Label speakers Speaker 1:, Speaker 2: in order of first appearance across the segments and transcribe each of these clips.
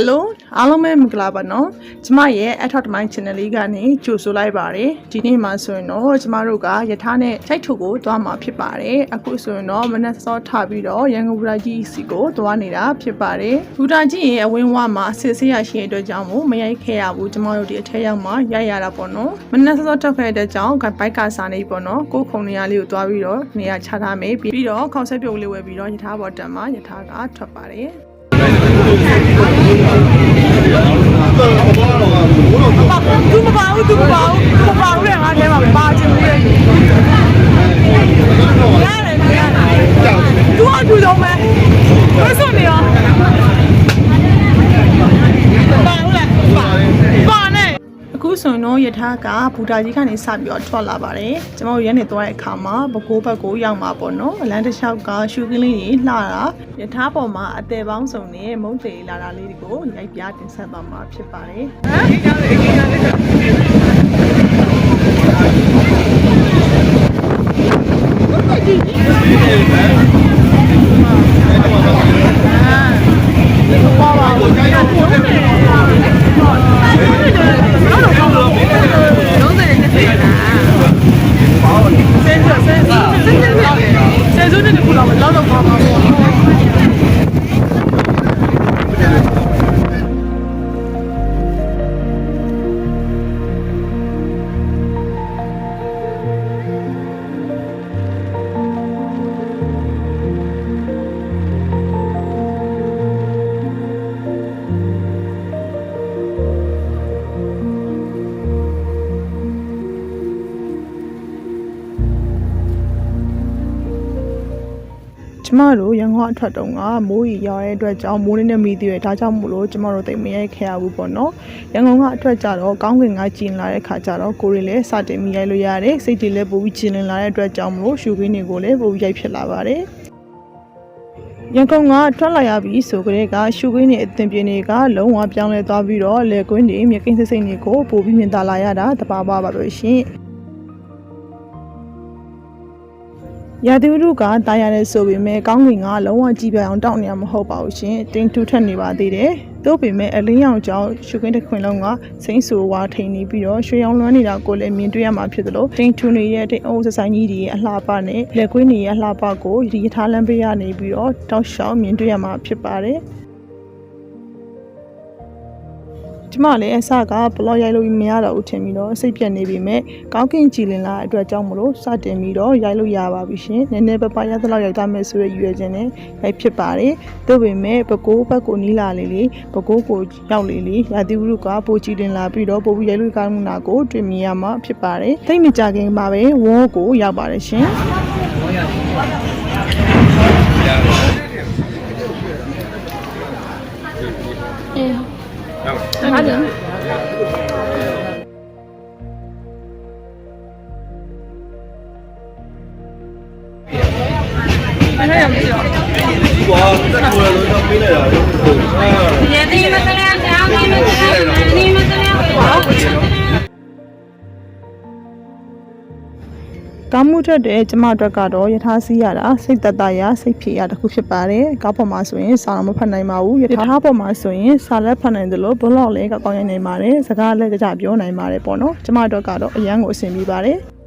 Speaker 1: Hello အားလုံးပဲမင်္ဂလာပါနော်ကျမရဲ့ Atot Mind Channel လေးကနေကြိုဆိုလိုက်ပါတယ်ဒီနေ့မှာဆိုရင်တော့ကျမတို့ကယထာနဲ့ထိုက်ထုကိုသွားမှာဖြစ်ပါတယ်အခုဆိုရင်တော့မနက်စောထပြီးတော့ရန်ကုန်ဘူရာကြီးစီကိုသွားနေတာဖြစ်ပါတယ်ဘူရာကြီးရဲ့အဝင်းဝမှာဆစ်ဆေးရရှိတဲ့အတွက်ကြောင့်မို့မရိုက်ခဲ့ရဘူးကျမတို့ဒီအထက်ရောက်မှရိုက်ရတာပေါ့နော်မနက်စောစောတက်ခဲ့တဲ့အတွက်ကြောင့်ဘိုက်ကစားနေပေါ့နော်ကိုယ်ခုံနေရလေးကိုသွားပြီးတော့နေရာချထားမယ်ပြီးတော့ခေါက်ဆက်ပြုတ်လေးဝယ်ပြီးတော့ယထာပေါ်တက်မှာယထာကထွက်ပါတယ် သူမပါဘူးသူမပါဘူးသူမပါဘူးတဲ့ငါထဲမှာပါချင်ဘူးလေရတယ်ရတယ်သူအတူဆုံးပဲဘယ်ဆိုနေရောပါဘူးလားပါပါနဲ့အခုဆို ရင်တော့ယထာကဘူတာကြီးကနေစပြီးတော့ထွက်လာပါတယ်ကျွန်တော်တို့ရက်နေသွားတဲ့အခါမှာဘကိုးဘက်ကိုရောက်မှာပေါ့နော်အလန်းတစ်လျှောက်ကရှူကလေးကြီးလှတာယထာပေါ်မှာအသေးပေါင်းစုံနဲ့မုတ်သေးလာတာလေးတွေကိုရိုက်ပြတင်ဆက်သွားမှာဖြစ်ပါတယ်ဆ ကျမတို့ရန်ကုန်အထွက်တုန်းကမိုးရီရောက်တဲ့အတွက်ကြောင့်မိုးလေးနဲ့မိသေးတယ်ဒါကြောင့်မို့လို့ကျမတို့တိတ်မရိုက်ခဲ့ရဘူးပေါ့နော်ရန်ကုန်ကအထွက်ကြတော့ကောင်းကင်ကကျင်လာတဲ့ခါကျတော့ကိုရီလည်းစတင်မိရိုက်လို့ရတယ်စိတ်တွေလည်းပိုပြီးကျင်လင်လာတဲ့အတွက်ကြောင့်မို့လို့ရှူခင်းတွေကိုလည်းပိုပြီးရိုက်ဖြစ်လာပါတယ်ရန်ကုန်ကထွက်လာရပြီဆိုကြတဲ့ကရှုခွင်းနေအသင်ပြင်းတွေကလုံးဝပြောင်းလဲသွားပြီးတော့လေကွင်းတွေမြကိန်းစိတ်စိတ်တွေကိုပိုပြီးမြင်သာလာရတာတပါပါပါပဲရှင် ရာသီဥတုကတာယာရဲဆိုပေမဲ့ကောင်းကင်ကလုံးဝကြည့်ပြအောင်တောက်နေရမဟုတ်ပါဘူးရှင်တင်းထူထက်နေပါသေးတယ်သို့ပေမဲ့အလင်းရောင်ကြောင့်ရှုခင်းတစ်ခွင်လုံးကစိမ့်ဆူဝါထိန်နေပြီးတော့ရွှေရောင်လွှမ်းနေတာကိုလည်းမြင်တွေ့ရမှာဖြစ်သလိုတင်းထူနေတဲ့တင်းအုပ်စဆိုင်ကြီးတွေရဲ့အလှပနဲ့လက်ကွင်းတွေရဲ့အလှပကိုဒီရထားလမ်းပေးရနေပြီးတော့တောက်လျှောက်မြင်တွေ့ရမှာဖြစ်ပါတယ် ကျမလည်းအစကဘလော့ရိုက်လို့မရတော့ဘူးထင်ပြီးတော့စိတ်ပြက်နေပြီမဲ့ကောင်းကင်ကြည်လင်လာတဲ့အတွက်ကြောင့်မလို့စတင်ပြီးတော့ရိုက်လို့ရပါပြီရှင်နည်းနည်းပပရသလောက်ရိုက်သားမယ်ဆိုရရွယ်ခြင်းနဲ့ရိုက်ဖြစ်ပါတယ်သို့ပေမဲ့ပကိုးဘက်ကိုနီးလာလေလေပကိုးကိုရောက်လေလေရာသီဥတုကပိုကြည်လင်လာပြီးတော့ပိုပြီးရိုက်လို့ကောင်းမှုနာကိုတွေ့မြင်ရမှာဖြစ်ပါတယ်သိမကြခင်ပါပဲဝေါ်ကိုရောက်ပါတယ်ရှင်
Speaker 2: ဟုတ်
Speaker 3: ကော
Speaker 2: င်းမှု
Speaker 1: ထက်တဲ့ကျမအတွက်ကတော့ယထာစီးရတာစိတ်သက်သာရစိတ်ဖြေရတစ်ခုဖြစ်ပါတယ်။ကောက်ပေါ်မှာဆိုရင်စာတော့မဖတ်နိုင်ပါဘူး။ယထာပေါ်မှာဆိုရင်စာလည်းဖတ်နိုင်တယ်လို့ဘလော့လည်းကောင်းရနိုင်ပါတယ်။စကားလည်းကြကြပြောနိုင်ပါတယ်ပေါ့နော်။ကျမအတွက်ကတော့အရန်ကိုအဆင်ပြေပါတယ်။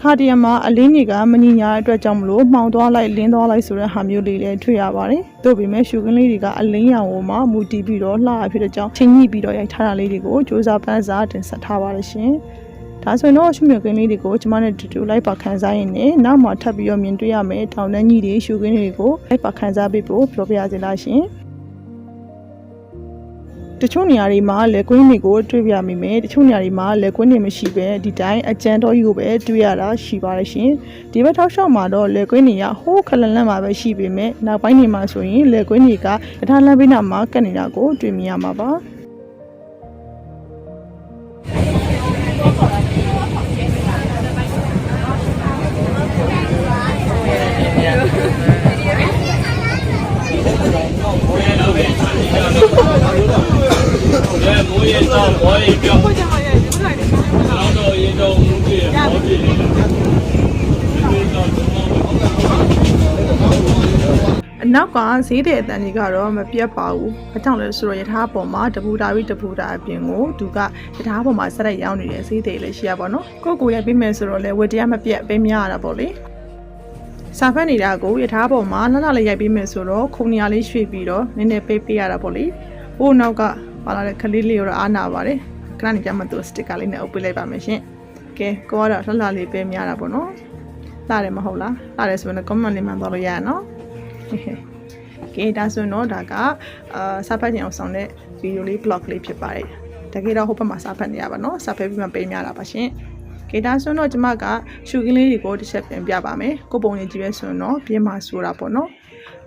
Speaker 1: တခါတည်းမှာအလင်းကြီးကမညီညာတဲ့အတွက်ကြောင့်မလို့မှောင်သွားလိုက်လင်းသွားလိုက်ဆိုတဲ့ဟာမျိုးလေးလည်းတွေ့ရပါတယ်။သို့ပေမဲ့ရှုခင်းလေးတွေကအလင်းရောင်ပေါ်မှာမူတည်ပြီးတော့လှရဖြစ်တဲ့ကြောင့်ချင်းညှိပြီးတော့ရိုက်ထားတာလေးတွေကိုစူးစမ်းပန်းစားတင်ဆက်ထားပါတယ်ရှင်။ဒါဆိုရင်တော့ရှုမြကင်းလေးတွေကိုကျမနဲ့တူတူလိုက်ပါခန်းစားရင်လည်းနောက်မှထပ်ပြီးတော့မြင်တွေ့ရမယ်တောင်တန်းကြီးတွေရှုခင်းလေးတွေကိုလိုက်ပါခန်းစားပေးဖို့ပြောပြရစီလားရှင်။ တချို့နေရာတွေမှာလက်ကွင်းတွေကိုတွေ့ပြမိမယ်တချို့နေရာတွေမှာလက်ကွင်းတွေမရှိပဲဒီတိုင်းအကြမ်းတော်ကြီးကိုပဲတွေ့ရတာရှိပါတယ်ရှင်ဒီဘက်ထောက်လျှောက်မှာတော့လက်ကွင်းတွေကဟိုးခလန်လန့်မှာပဲရှိပေမဲ့နောက်ပိုင်းတွေမှာဆိုရင်လက်ကွင်းတွေကတထားလမ်းဘေးနားမှာကတ်နေတာကိုတွေ့မြင်ရမှာပါ
Speaker 3: ရဲမိုးရဲတော့ဘောရဲပြောင်းလောင်းတော်ရင်တော်မူကြီးရဲ့ဘောကြီးအ
Speaker 1: နောက်ကဈေးတဲ့အတန်ကြီးကတော့မပြတ်ပါဘူး။အကြောင်းလဲဆိုတော့ယထာပေါ်မှာတပူတာပြီးတပူတာအပြင်ကိုသူကယထာပေါ်မှာဆက်ရက်ရောင်းနေတဲ့ဈေးတွေလည်းရှိရပါတော့။ကိုယ့်ကိုယ်ရိုက်ပေးမယ်ဆိုတော့လဲဝတ်တရားမပြတ်ပေးမရတာပေါ့လေ။စာဖတ်နေတာကိုယထာပေါ်မှာလှလှလေးရိုက်ပေးမယ်ဆိုတော့ခုံနေရာလေးရွှေ့ပြီးတော့နည်းနည်းပေးပေးရတာပေါ့လေ။ဟိုနောက်က ပါလာတဲ့ခလေးလေးကိုတော့အားနာပါတယ်။ခဏနေကြမှာသူစတစ်ကာလေးနဲ့အုပ်ပေးလိုက်ပါမယ်ရှင်။ကဲကိုကတော့လှလှလေးပေးများတာပေါ့နော်။လာတယ်မဟုတ်လား။လာတယ်ဆိုရင် comment လေးမှသွားလို့ရရနော်။ကဲဒါဆိုရင်တော့ဒါကအာစာဖတ်ခြင်းအောင်ဆောင်တဲ့ဗီဒီယိုလေး blog လေးဖြစ်ပါတယ်တကယ်တော့ဟိုဘက်မှာစာဖတ်နေရပါတော့စာဖတ်ပြီးမှပေးများတာပါရှင်ကဲဒါဆိုရင်တော့ကျွန်မကရှုကင်းလေးတွေကိုတစ်ချက်ပြန်ပြပါမယ်ကိုပုံနေကြည့်ရဲဆိုရင်တော့ပြင်းမှာဆိုတာပေါ့နော်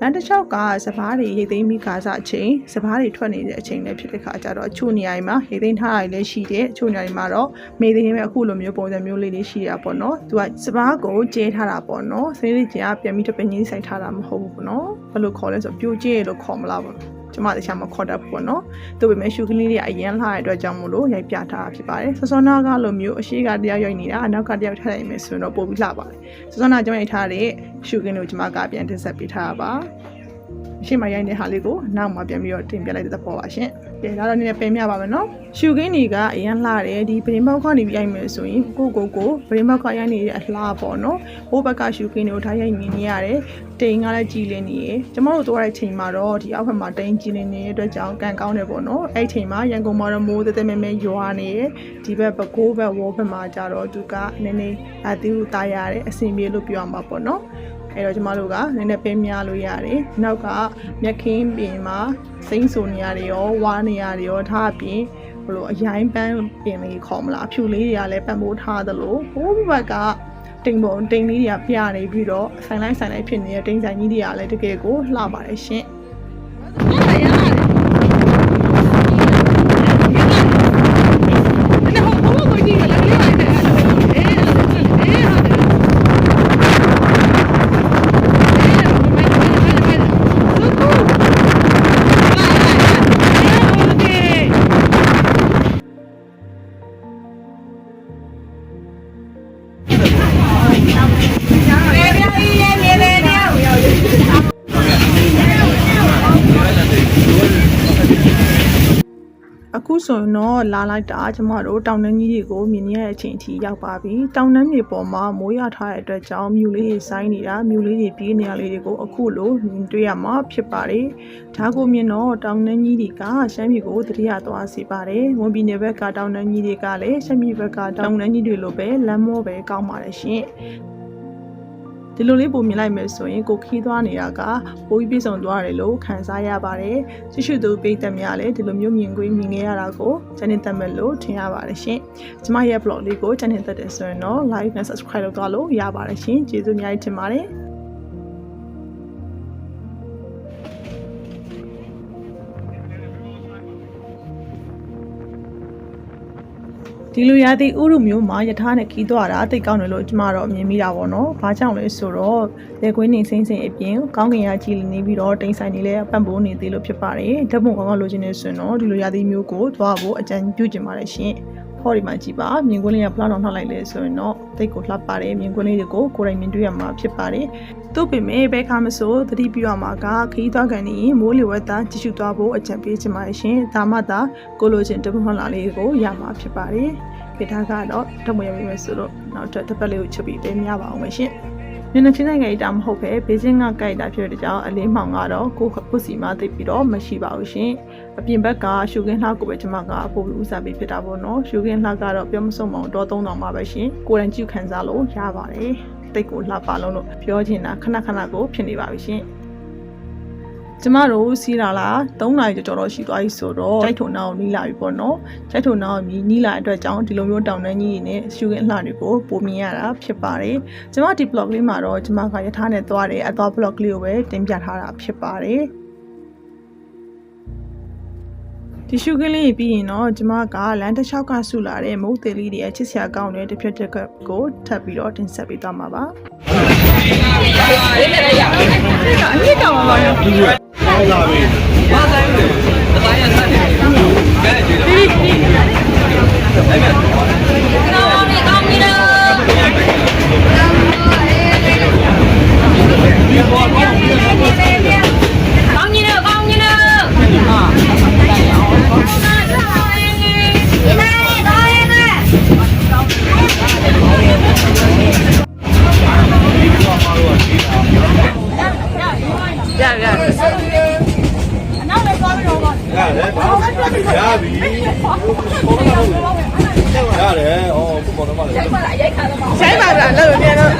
Speaker 1: လမ်းတစ်လျှောက်ကစပားတွေရိတ်သိမ်းပြီးကားစားအချိန်စပားတွေထွက်နေတဲ့အချိန်လည်းဖြစ်တဲ့ခါကျတော့အချို့နေရာတွေမှာရိတ်သိမ်းထားတာတွေလည်းရှိတယ်အချို့နေရာတွေမှာတော့မေးသိမ်းမဲ့အခုလိုမျိုးပုံစံမျိုးလေးတွေရှိရပေါ့နော်သူကစပားကိုကျဲထားတာပေါ့နော်စနေလေးကျကပြန်ပြီးတပင်းကြီးဆိုင်ထားတာမဟုတ်ဘူးပေါ့နော်ဘယ်လိုခေါ်လဲဆိုတော့ပြိုကျဲလို့ခေါ်မလားပေါ့ ကျမတခြားမခေါ်တတ်ဘူးပေါ့နော်သူပေမဲ့ရှုကလေးတွေအရင်လှတဲ့အတွက်ကြောင့်မို့လို့ရိုက်ပြထားတာဖြစ်ပါတယ်ဆောစောနာကလိုမျိုးအရှိကတယောက်ရိုက်နေတာအနောက်ကတယောက်ထည့်လိုက်မယ်ဆိုရင်တော့ပိုပြီးလှပါတယ်ဆောစောနာကျမရိုက်ထားတဲ့ရှုကင်းကိုကျမကပြန်တင်ဆက်ပေးထားတာပါအရှိမရိုက်တဲ့ဟာလေးကိုနောက်မှပြန်ပြီးတော့တင်ပြလိုက်တဲ့သဘောပါရှင်။ ပြန်လာတော့နည်းနည်းပြင်ပြပါမယ်နော်။ရှုကင်းတွေကအရင်လှတယ်ဒီပရင်ပေါက်ကနေပြီးရိုက်မယ်ဆိုရင်ကိုကိုကိုပရင်ပေါက်ကရိုက်နေတဲ့အလှပေါ့နော်။ဟိုဘက်ကရှုကင်းတွေကိုထားရိုက်မြင်နေရတယ်။တိန်ကလည်းကြည်လင်းနေရယ်။ကျမတို့သွားတဲ့ချိန်မှာတော့ဒီအောက်ဘက်မှာတိန်ကြည်လင်းနေတဲ့အတွက်ကြောင့်ကန်ကောင်းတယ်ပေါ့နော်။အဲ့ချိန်မှာရန်ကုန်မှာတော့မိုးတဲတဲမဲမဲရွာနေရယ်။ဒီဘက်ဘကိုးဘက်ဝေါ်ဘက်မှာကြတော့သူကနည်းနည်းအတူတားရတယ်အဆင်ပြေလို့ပြောရမှာပေါ့နော်။ အဲ့တော့ကျမတို့ကနည်းနည်းပင်းများလို့ရတယ်။နောက်ကမြက်ခင်းပင်မှာစိမ့်ဆူနေရတယ်ရောဝါနေရတယ်ရောထားအပြင်ဘလို့အရိုင်းပန်းပင်လေးခေါ်မလားအဖြူလေးတွေကလည်းပံ့ပိုးထားသလိုဟိုဘက်ကတိမ်ပုံတိမ်လေးတွေကပြနေပြီးတော့ဆိုင်လိုက်ဆိုင်လိုက်ဖြစ်နေတဲ့တိမ်ဆိုင်ကြီးတွေကလည်းတကယ်ကိုလှပါတယ်ရှင်။ ဆိုရင်တော့လာလိုက်တာကျမတို့တောင်တန်းကြီးတွေကိုမြင်ရတဲ့အချိန်အထိရောက်ပါပြီတောင်တန်းတွေပေါ်မှာမိုးရထားတဲ့အတွက်ကြောင့်မြူလေးတွေစိုင်းနေတာမြူလေးတွေပြေးနေရလေးတွေကိုအခုလိုမြင်တွေ့ရမှာဖြစ်ပါတယ်ဒါကိုမြင်တော့တောင်တန်းကြီးတွေကရှမ်းပြည်ကိုတတိယသွားစေပါတယ်ဝန်ပြည်နယ်ဘက်ကတောင်တန်းကြီးတွေကလည်းရှမ်းပြည်ဘက်ကတောင်တန်းကြီးတွေလိုပဲလမ်းမောပဲကောင်းပါတယ်ရှင် ဒီလိုလေးပုံမြင်လိုက်မယ်ဆိုရင်ကိုခီးသွားနေတာကပိုးပြီးပြည့်စုံသွားတယ်လို့ခံစားရပါတယ်။ရှိရှိသူပိတ်သက်များလည်းဒီလိုမျိုးမြင်ကွင်းမြင်နေရတာကိုချန်နယ်တက်မဲ့လို့ထင်ရပါတယ်ရှင်။ကျမရဲ့ blog လေးကိုချန်နယ်တက်တယ်ဆိုရင်တော့ like နဲ့ subscribe လုပ်သွားလို့ရပါတယ်ရှင်။ကျေးဇူးအများကြီးတင်ပါတယ်။ ဒီလိုရာသီဥတုမျိုးမှာယထာနဲ့ခီးသွားတာတိတ်ကောင်းတယ်လို့ကျမတော့မြင်မိတာပေါ့နော်။ဘာကြောင့်လဲဆိုတော့လက်ကွင်းနေစိမ့်စိမ့်အပြင်ကောင်းကင်ရကြီးနေပြီးတော့တိမ်ဆိုင်နေလဲပန့်ပိုးနေသေးလို့ဖြစ်ပါတယ်။ဓာတ်ပုံကောင်းကောင်းလိုချင်နေဆိုရင်တော့ဒီလိုရာသီမျိုးကိုသွားဖို့အကြံပြုချင်ပါတယ်ရှင်။ ဟောဒီမှာကြည့်ပါမြင်ကွင်းလေးကဖလောက်တော့နှောက်လိုက်လဲဆိုရင်တော့တိတ်ကိုလှပ်ပါတယ်မြင်ကွင်းလေးတွေကိုကိုယ်တိုင်မြင်တွေ့ရမှာဖြစ်ပါတယ်။သို့ပေမဲ့ဘယ်ခါမဆိုသတိပြုရမှာကခီးသွားကန်နေရင်မိုးလေဝသကြည့်ရှုသွားဖို့အကြံပေးချင်ပါတယ်ရှင်။ဒါမှသာကိုလိုချင်တပမှန်လာလေးကိုရမှာဖြစ်ပါတယ်။ခေထားကတော့တမွေရမိမယ်ဆိုတော့နောက်ထပ်တစ်ပတ်လေးကိုချုပ်ပြီးပေးမြပါအောင်မယ်ရှင်။ မျက်နှာချင်းဆိုင်ကြိုက်တာမဟုတ်ပဲဘေးစင်းကကြိုက်တာဖြစ်တဲ့ကြောင့်အလေးမှောင်ကတော့ကိုယ့်ကိုယ်စီမသိပ်ပြီးတော့မရှိပါဘူးရှင်။အပြင်ဘက်ကရှုခင်းလှကိုပဲကျွန်မကပို့ပြီးဦးစားပေးဖြစ်တာပေါ့နော်။ရှုခင်းလှကတော့ပြောမစုံမအောင်တော့3000ပါပဲရှင်။ကိုယ်တိုင်ကြည့်ခံစားလို့ရပါတယ်။တိတ်ကိုလှပါလုံးလို့ပြောချင်တာခဏခဏကိုဖြစ်နေပါပြီရှင်။ ကျမတို့စီးလာလား3နာရီကျော်တော့ရှိသွားပြီဆိုတော့ကြိုက်ထုံနောက်နီးလာပြီပေါ့နော်ကြိုက်ထုံနောက်မြည်နီးလာတဲ့အတွက်ကြောင့်ဒီလိုမျိုးတောင်တန်းကြီးတွေနဲ့ရှူကင်းအလှတွေကိုပုံမြင်ရတာဖြစ်ပါတယ်ကျမဒီ blog လေးမှာတော့ကျမကရထားနဲ့သွားတယ်အသွား blog လေးကိုပဲတင်ပြထားတာဖြစ်ပါတယ်ဒီရှုကလေးပြီးရင်တော့ကျမကလမ်းတစ်လျှောက်ကဆူလာတဲ့မုတ်သေးလေးတွေရဲ့ချစ်စရာကောင်းတဲ့တစ်ဖြတ်တစ်ခတ်ကိုထပ်ပြီးတော့တင်ဆက်ပေးသွားမှာပါအမြင့်တောင်ပါပါ ရော
Speaker 3: ဟောလာပြီ
Speaker 2: ကောင်းနေကောင်းနေတော့
Speaker 3: ရပြီရတယ်ဟောခုပေါ်တော့မှလည်း
Speaker 1: ဆိုင်ပါလားလို့ပြန်တော့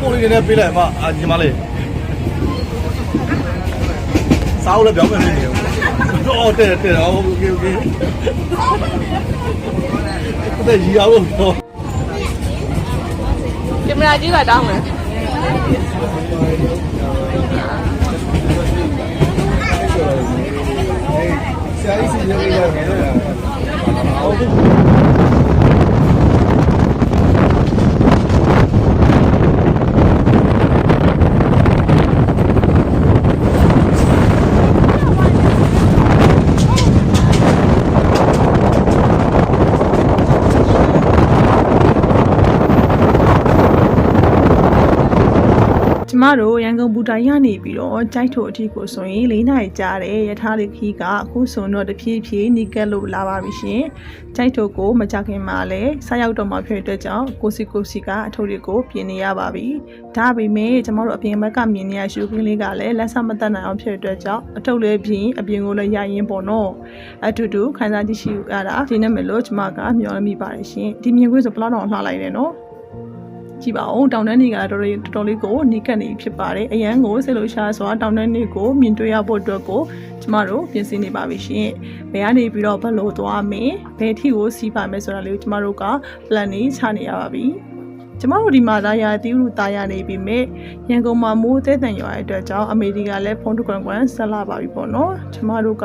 Speaker 3: ပို လေးနဲ့ပေးလိုက်မှအာညီမလေးစားလို့လည်းပြောင်းမယ်နေတယ်တော့တဲ့တဲ့โอเคโอเคတဲ့ရီအောင်တော့
Speaker 1: ကင်မရာကြီးကတောင်းမယ်
Speaker 3: ဆရာကြီးစီရနေရတယ်
Speaker 1: ကျမတို့ရန်ကုန်ဘူတာရနေပြီးတော့ကြိုက်ထိုအထီကိုဆိုရင်၄နိုင်ကြာတယ်ရထားလေးခီးကအခုဆိုတော့တဖြည်းဖြည်းနီကက်လို့လာပါပြီရှင်ကြိုက်ထိုကိုမကြခင်မှာလည်းဆက်ရောက်တော့မှဖြစ်တဲ့အတွက်ကြောင့်ကိုစီကိုစီကအထုပ်တွေကိုပြင်နေရပါပြီဒါပေမဲ့ကျမတို့အပြင်ဘက်ကမြင်နေရရှုခင်းလေးကလည်းလက်ဆက်မတက်နိုင်အောင်ဖြစ်တဲ့အတွက်ကြောင့်အထုပ်လေးပြင်အပြင်ကိုလည်းရရင်ပေါ့နော်အတူတူခန်းစားကြည့်ရှိရတာဒီနေ့မလို့ကျမကမျောမိပါတယ်ရှင်ဒီမြင်ကွင်းဆိုဘယ်လောက်တော့လှလိုက်တယ်နော် ကြည့်ပါဦးတောင်တန်းတွေကတော်တော်လေးတော်တော်လေးကိုနီးကပ်နေဖြစ်ပါတယ်အရန်ကိုစိတ်လို့ရှာစွာတောင်တန်းတွေကိုမြင်တွေ့ရဖို့အတွက်ကိုကျမတို့ပြင်ဆင်နေပါပြီရှင်ဘယ်ကနေပြီးတော့ဘယ်လိုသွားမင်းဘယ်ထိကိုစီးပါမယ်ဆိုတာလေးကိုကျမတို့က plan နေချနေရပါပြီ ကျမတို့ဒီမှာဒါရာတီဥတာရနေပြီမြရန်ကုန်မှာမိုးသေးတန်ရွာတဲ့အတွက်ကြောင့်အမေရိကလည်းဖုန်းတစ်ကွန်ကွန်ဆက်လာပါပြီပေါ့နော်ကျမတို့က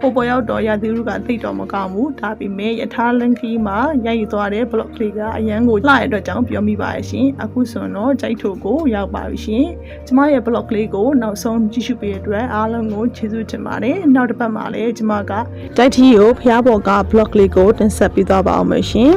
Speaker 1: ပိုပေါ်ရောက်တော့ရာတီဥကသိတော့မကောင်းဘူးဒါပေမဲ့ယထာလန်ခီမှာရိုက်ယူသွားတဲ့ block လေးကအရန်ကိုလှတဲ့အတွက်ကြောင့်ပြောမိပါရဲ့ရှင်အခုဆိုတော့ကြိုက်ထိုကိုရောက်ပါပြီရှင်ကျမရဲ့ block လေးကိုနောက်ဆုံးကြည့်ရှုပေးတဲ့အတွက်အားလုံးကိုကျေးဇူးတင်ပါတယ်နောက်တစ်ပတ်မှာလည်းကျမကကြိုက်ထီကိုဖျားပေါ်က block လေးကိုတင်ဆက်ပေးသွားပါအောင်မယ်ရှင်